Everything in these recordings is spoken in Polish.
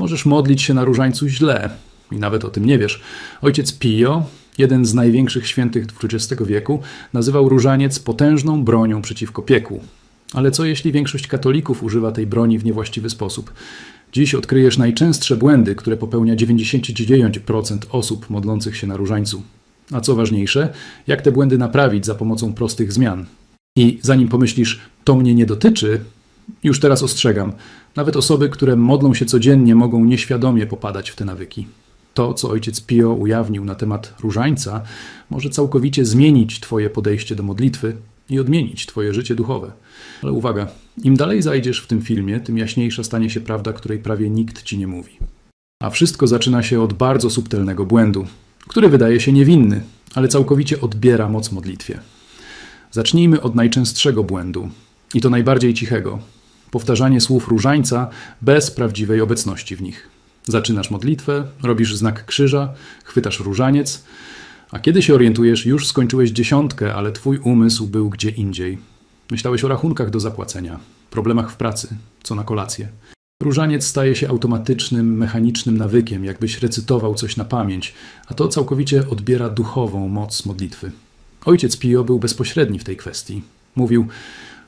Możesz modlić się na różańcu źle i nawet o tym nie wiesz. Ojciec Pio, jeden z największych świętych XX wieku, nazywał różaniec potężną bronią przeciwko piekłu. Ale co jeśli większość katolików używa tej broni w niewłaściwy sposób? Dziś odkryjesz najczęstsze błędy, które popełnia 99% osób modlących się na różańcu. A co ważniejsze, jak te błędy naprawić za pomocą prostych zmian. I zanim pomyślisz, to mnie nie dotyczy, już teraz ostrzegam, nawet osoby, które modlą się codziennie, mogą nieświadomie popadać w te nawyki. To, co ojciec Pio ujawnił na temat różańca, może całkowicie zmienić Twoje podejście do modlitwy i odmienić Twoje życie duchowe. Ale uwaga, im dalej zajdziesz w tym filmie, tym jaśniejsza stanie się prawda, której prawie nikt Ci nie mówi. A wszystko zaczyna się od bardzo subtelnego błędu, który wydaje się niewinny, ale całkowicie odbiera moc modlitwie. Zacznijmy od najczęstszego błędu, i to najbardziej cichego. Powtarzanie słów różańca bez prawdziwej obecności w nich. Zaczynasz modlitwę, robisz znak krzyża, chwytasz różaniec, a kiedy się orientujesz, już skończyłeś dziesiątkę, ale twój umysł był gdzie indziej. Myślałeś o rachunkach do zapłacenia, problemach w pracy, co na kolację. Różaniec staje się automatycznym, mechanicznym nawykiem, jakbyś recytował coś na pamięć, a to całkowicie odbiera duchową moc modlitwy. Ojciec Pio był bezpośredni w tej kwestii. Mówił: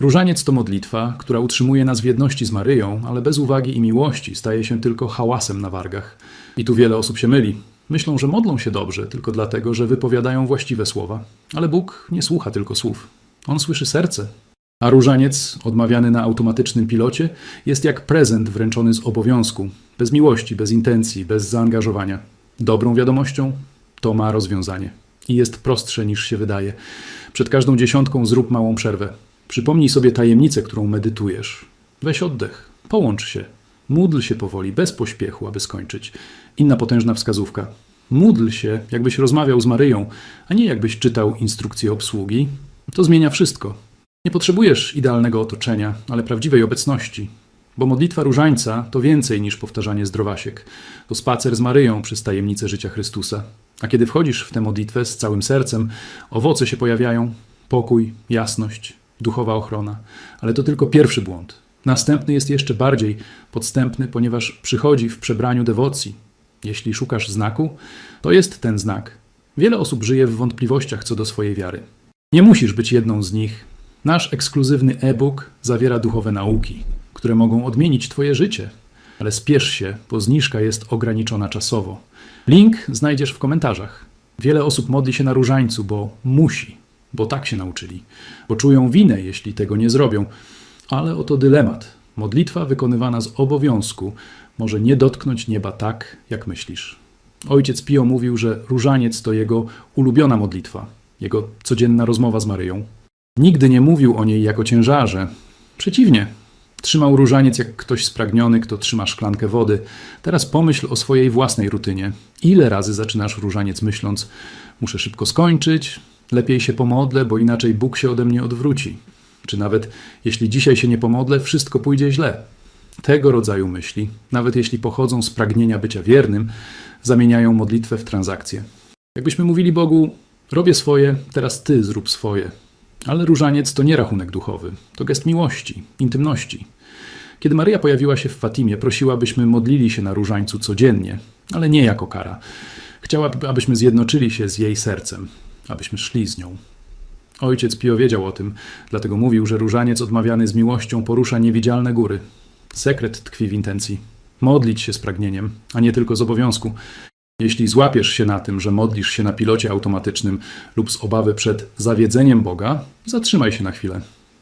Różaniec to modlitwa, która utrzymuje nas w jedności z Maryją, ale bez uwagi i miłości staje się tylko hałasem na wargach. I tu wiele osób się myli. Myślą, że modlą się dobrze tylko dlatego, że wypowiadają właściwe słowa. Ale Bóg nie słucha tylko słów. On słyszy serce. A różaniec, odmawiany na automatycznym pilocie, jest jak prezent wręczony z obowiązku, bez miłości, bez intencji, bez zaangażowania. Dobrą wiadomością to ma rozwiązanie. I jest prostsze niż się wydaje. Przed każdą dziesiątką zrób małą przerwę. Przypomnij sobie tajemnicę, którą medytujesz. Weź oddech, połącz się, módl się powoli, bez pośpiechu, aby skończyć. Inna potężna wskazówka. Módl się, jakbyś rozmawiał z Maryją, a nie jakbyś czytał instrukcję obsługi. To zmienia wszystko. Nie potrzebujesz idealnego otoczenia, ale prawdziwej obecności. Bo modlitwa różańca to więcej niż powtarzanie zdrowasiek. To spacer z Maryją przez tajemnicę życia Chrystusa. A kiedy wchodzisz w tę modlitwę z całym sercem, owoce się pojawiają: pokój, jasność, duchowa ochrona. Ale to tylko pierwszy błąd. Następny jest jeszcze bardziej podstępny, ponieważ przychodzi w przebraniu dewocji. Jeśli szukasz znaku, to jest ten znak. Wiele osób żyje w wątpliwościach co do swojej wiary. Nie musisz być jedną z nich. Nasz ekskluzywny e-book zawiera duchowe nauki, które mogą odmienić Twoje życie. Ale spiesz się, bo zniżka jest ograniczona czasowo. Link znajdziesz w komentarzach. Wiele osób modli się na różańcu, bo musi, bo tak się nauczyli, bo czują winę, jeśli tego nie zrobią. Ale oto dylemat. Modlitwa wykonywana z obowiązku może nie dotknąć nieba tak, jak myślisz. Ojciec Pio mówił, że różaniec to jego ulubiona modlitwa, jego codzienna rozmowa z Maryją. Nigdy nie mówił o niej jako ciężarze. Przeciwnie, trzymał różaniec jak ktoś spragniony, kto trzyma szklankę wody. Teraz pomyśl o swojej własnej rutynie. Ile razy zaczynasz różaniec myśląc: Muszę szybko skończyć, lepiej się pomodlę, bo inaczej Bóg się ode mnie odwróci. Czy nawet jeśli dzisiaj się nie pomodlę, wszystko pójdzie źle. Tego rodzaju myśli, nawet jeśli pochodzą z pragnienia bycia wiernym, zamieniają modlitwę w transakcję. Jakbyśmy mówili Bogu: Robię swoje, teraz ty zrób swoje. Ale różaniec to nie rachunek duchowy, to gest miłości, intymności. Kiedy Maryja pojawiła się w Fatimie, prosiła, byśmy modlili się na różańcu codziennie, ale nie jako kara. Chciała, abyśmy zjednoczyli się z jej sercem, abyśmy szli z nią. Ojciec Pio wiedział o tym, dlatego mówił, że różaniec odmawiany z miłością porusza niewidzialne góry. Sekret tkwi w intencji. Modlić się z pragnieniem, a nie tylko z obowiązku. Jeśli złapiesz się na tym, że modlisz się na pilocie automatycznym lub z obawy przed zawiedzeniem Boga, zatrzymaj się na chwilę.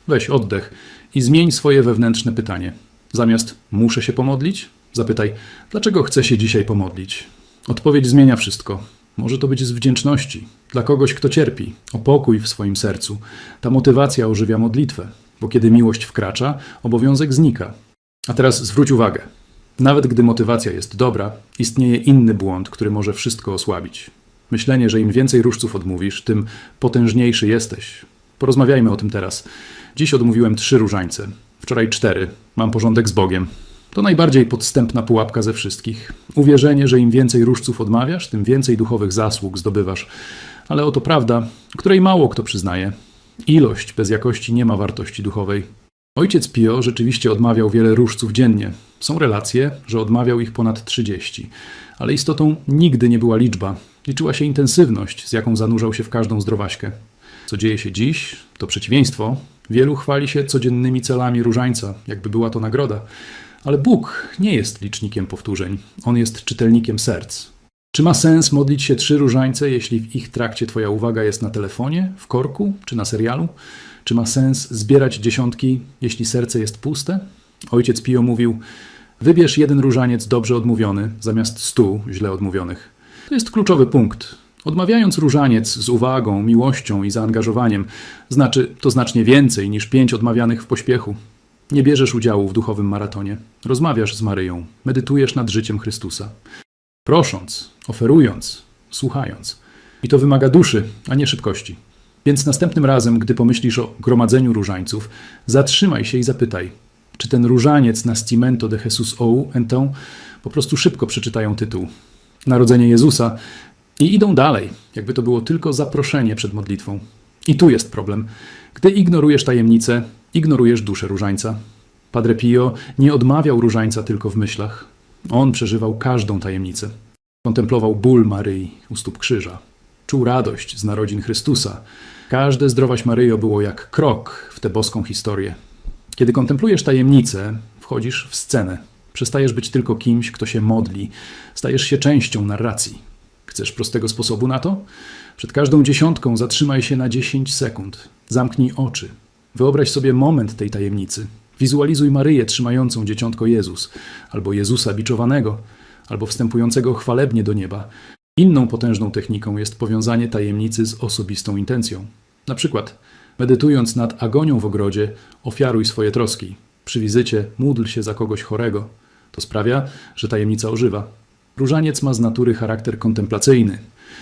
Weź oddech i zmień swoje wewnętrzne pytanie. Zamiast muszę się pomodlić, zapytaj, dlaczego chcę się dzisiaj pomodlić. Odpowiedź zmienia wszystko. Może to być z wdzięczności dla kogoś, kto cierpi, o pokój w swoim sercu. Ta motywacja ożywia modlitwę, bo kiedy miłość wkracza, obowiązek znika. A teraz zwróć uwagę. Nawet gdy motywacja jest dobra, istnieje inny błąd, który może wszystko osłabić. Myślenie, że im więcej różców odmówisz, tym potężniejszy jesteś. Porozmawiajmy o tym teraz. Dziś odmówiłem trzy różańce, wczoraj cztery. Mam porządek z Bogiem. To najbardziej podstępna pułapka ze wszystkich. Uwierzenie, że im więcej różców odmawiasz, tym więcej duchowych zasług zdobywasz. Ale oto prawda, której mało kto przyznaje. Ilość bez jakości nie ma wartości duchowej. Ojciec Pio rzeczywiście odmawiał wiele różców dziennie. Są relacje, że odmawiał ich ponad 30, ale istotą nigdy nie była liczba. Liczyła się intensywność, z jaką zanurzał się w każdą zdrowaśkę. Co dzieje się dziś, to przeciwieństwo. Wielu chwali się codziennymi celami różańca, jakby była to nagroda. Ale Bóg nie jest licznikiem powtórzeń, on jest czytelnikiem serc. Czy ma sens modlić się trzy różańce, jeśli w ich trakcie Twoja uwaga jest na telefonie, w korku czy na serialu? Czy ma sens zbierać dziesiątki, jeśli serce jest puste? Ojciec Pio mówił: Wybierz jeden różaniec dobrze odmówiony, zamiast stu źle odmówionych. To jest kluczowy punkt. Odmawiając różaniec z uwagą, miłością i zaangażowaniem, znaczy to znacznie więcej niż pięć odmawianych w pośpiechu. Nie bierzesz udziału w duchowym maratonie. Rozmawiasz z Maryją, medytujesz nad życiem Chrystusa. Prosząc, oferując, słuchając. I to wymaga duszy, a nie szybkości. Więc następnym razem, gdy pomyślisz o gromadzeniu różańców, zatrzymaj się i zapytaj, czy ten różaniec Nascimento de Jesus ou então po prostu szybko przeczytają tytuł. Narodzenie Jezusa i idą dalej, jakby to było tylko zaproszenie przed modlitwą. I tu jest problem. Gdy ignorujesz tajemnicę, ignorujesz duszę różańca. Padre Pio nie odmawiał różańca tylko w myślach. On przeżywał każdą tajemnicę. Kontemplował ból Maryi u stóp krzyża. Czuł radość z narodzin Chrystusa. Każde zdrowaś Maryjo było jak krok w tę boską historię. Kiedy kontemplujesz tajemnicę, wchodzisz w scenę. Przestajesz być tylko kimś, kto się modli. Stajesz się częścią narracji. Chcesz prostego sposobu na to? Przed każdą dziesiątką zatrzymaj się na 10 sekund. Zamknij oczy. Wyobraź sobie moment tej tajemnicy. Wizualizuj Maryję trzymającą dzieciątko Jezus, albo Jezusa biczowanego, albo wstępującego chwalebnie do nieba. Inną potężną techniką jest powiązanie tajemnicy z osobistą intencją. Na przykład, medytując nad agonią w ogrodzie, ofiaruj swoje troski. Przy wizycie módl się za kogoś chorego. To sprawia, że tajemnica ożywa. Różaniec ma z natury charakter kontemplacyjny.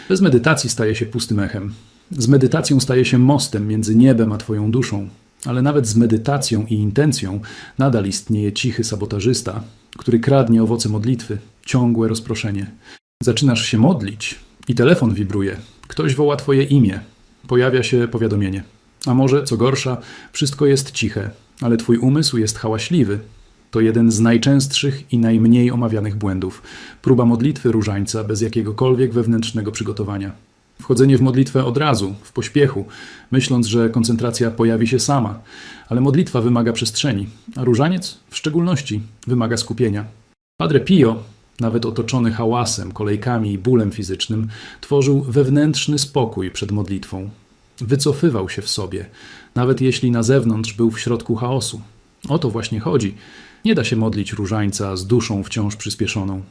Bez medytacji staje się pustym echem. Z medytacją staje się mostem między niebem a Twoją duszą. Ale nawet z medytacją i intencją nadal istnieje cichy sabotażysta, który kradnie owoce modlitwy, ciągłe rozproszenie. Zaczynasz się modlić i telefon wibruje. Ktoś woła Twoje imię. Pojawia się powiadomienie. A może, co gorsza, wszystko jest ciche, ale Twój umysł jest hałaśliwy. To jeden z najczęstszych i najmniej omawianych błędów. Próba modlitwy różańca bez jakiegokolwiek wewnętrznego przygotowania. Wchodzenie w modlitwę od razu, w pośpiechu, myśląc, że koncentracja pojawi się sama, ale modlitwa wymaga przestrzeni, a różaniec w szczególności wymaga skupienia. Padre Pio, nawet otoczony hałasem, kolejkami i bólem fizycznym, tworzył wewnętrzny spokój przed modlitwą. Wycofywał się w sobie, nawet jeśli na zewnątrz był w środku chaosu. O to właśnie chodzi. Nie da się modlić różańca z duszą wciąż przyspieszoną.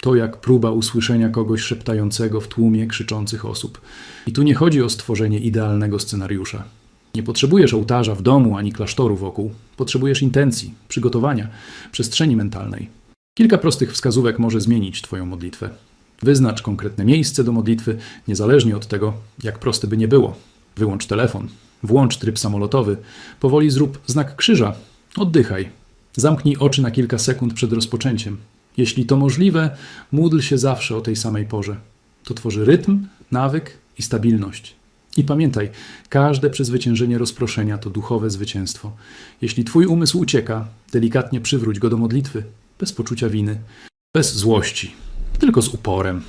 To jak próba usłyszenia kogoś szeptającego w tłumie krzyczących osób. I tu nie chodzi o stworzenie idealnego scenariusza. Nie potrzebujesz ołtarza w domu ani klasztoru wokół. Potrzebujesz intencji, przygotowania, przestrzeni mentalnej. Kilka prostych wskazówek może zmienić Twoją modlitwę. Wyznacz konkretne miejsce do modlitwy, niezależnie od tego, jak proste by nie było. Wyłącz telefon, włącz tryb samolotowy, powoli zrób znak krzyża, oddychaj. Zamknij oczy na kilka sekund przed rozpoczęciem. Jeśli to możliwe, módl się zawsze o tej samej porze. To tworzy rytm, nawyk i stabilność. I pamiętaj, każde przezwyciężenie rozproszenia to duchowe zwycięstwo. Jeśli twój umysł ucieka, delikatnie przywróć go do modlitwy, bez poczucia winy, bez złości, tylko z uporem.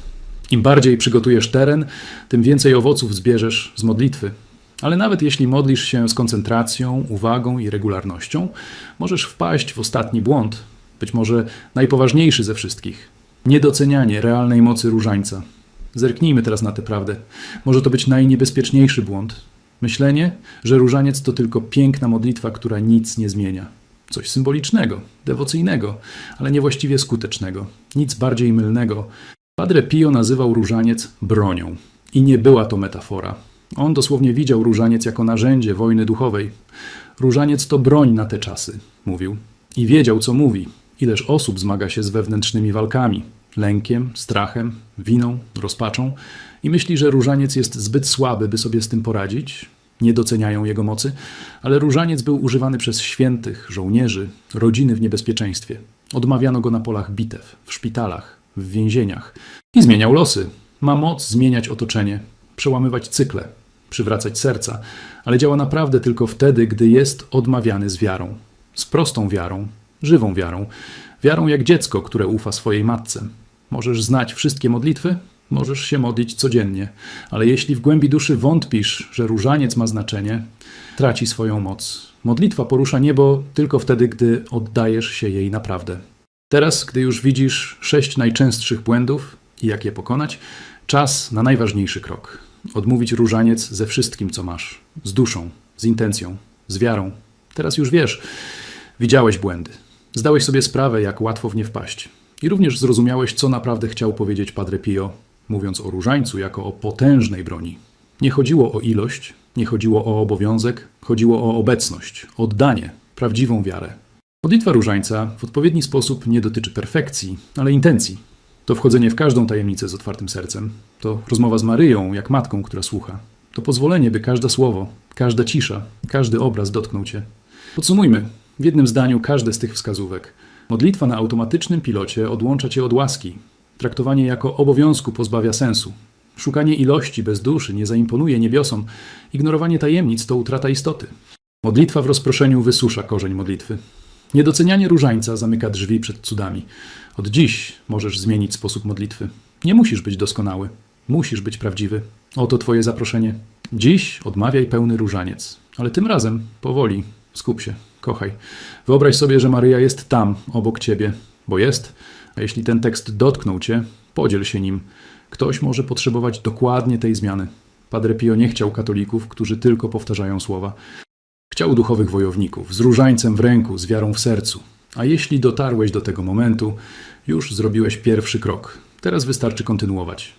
Im bardziej przygotujesz teren, tym więcej owoców zbierzesz z modlitwy. Ale nawet jeśli modlisz się z koncentracją, uwagą i regularnością, możesz wpaść w ostatni błąd, być może najpoważniejszy ze wszystkich niedocenianie realnej mocy różańca. Zerknijmy teraz na tę prawdę. Może to być najniebezpieczniejszy błąd. Myślenie, że różaniec to tylko piękna modlitwa, która nic nie zmienia. Coś symbolicznego, dewocyjnego, ale niewłaściwie skutecznego. Nic bardziej mylnego. Padre Pio nazywał różaniec bronią. I nie była to metafora. On dosłownie widział różaniec jako narzędzie wojny duchowej. Różaniec to broń na te czasy, mówił. I wiedział, co mówi. Ileż osób zmaga się z wewnętrznymi walkami, lękiem, strachem, winą, rozpaczą i myśli, że różaniec jest zbyt słaby, by sobie z tym poradzić. Nie doceniają jego mocy, ale różaniec był używany przez świętych, żołnierzy, rodziny w niebezpieczeństwie. Odmawiano go na polach bitew, w szpitalach, w więzieniach i zmieniał losy. Ma moc zmieniać otoczenie, przełamywać cykle, przywracać serca, ale działa naprawdę tylko wtedy, gdy jest odmawiany z wiarą. z prostą wiarą, żywą wiarą, wiarą jak dziecko, które ufa swojej matce. Możesz znać wszystkie modlitwy, możesz się modlić codziennie, ale jeśli w głębi duszy wątpisz, że różaniec ma znaczenie, traci swoją moc. Modlitwa porusza niebo tylko wtedy, gdy oddajesz się jej naprawdę. Teraz, gdy już widzisz sześć najczęstszych błędów i jak je pokonać, czas na najważniejszy krok. Odmówić różaniec ze wszystkim, co masz. Z duszą, z intencją, z wiarą. Teraz już wiesz, widziałeś błędy. Zdałeś sobie sprawę, jak łatwo w nie wpaść. I również zrozumiałeś, co naprawdę chciał powiedzieć Padre Pio, mówiąc o różańcu jako o potężnej broni. Nie chodziło o ilość, nie chodziło o obowiązek, chodziło o obecność, oddanie, prawdziwą wiarę. Modlitwa różańca w odpowiedni sposób nie dotyczy perfekcji, ale intencji. To wchodzenie w każdą tajemnicę z otwartym sercem. To rozmowa z Maryją, jak matką, która słucha. To pozwolenie, by każde słowo, każda cisza, każdy obraz dotknął cię. Podsumujmy. W jednym zdaniu każde z tych wskazówek. Modlitwa na automatycznym pilocie odłącza cię od łaski. Traktowanie jako obowiązku pozbawia sensu. Szukanie ilości bez duszy nie zaimponuje niebiosom. Ignorowanie tajemnic to utrata istoty. Modlitwa w rozproszeniu wysusza korzeń modlitwy. Niedocenianie różańca zamyka drzwi przed cudami. Od dziś możesz zmienić sposób modlitwy. Nie musisz być doskonały. Musisz być prawdziwy. Oto Twoje zaproszenie. Dziś odmawiaj pełny różaniec. Ale tym razem powoli. Skup się. Kochaj. Wyobraź sobie, że Maryja jest tam, obok Ciebie. Bo jest. A jeśli ten tekst dotknął Cię, podziel się nim. Ktoś może potrzebować dokładnie tej zmiany. Padre Pio nie chciał katolików, którzy tylko powtarzają słowa. Chciał duchowych wojowników, z różańcem w ręku, z wiarą w sercu. A jeśli dotarłeś do tego momentu, już zrobiłeś pierwszy krok. Teraz wystarczy kontynuować.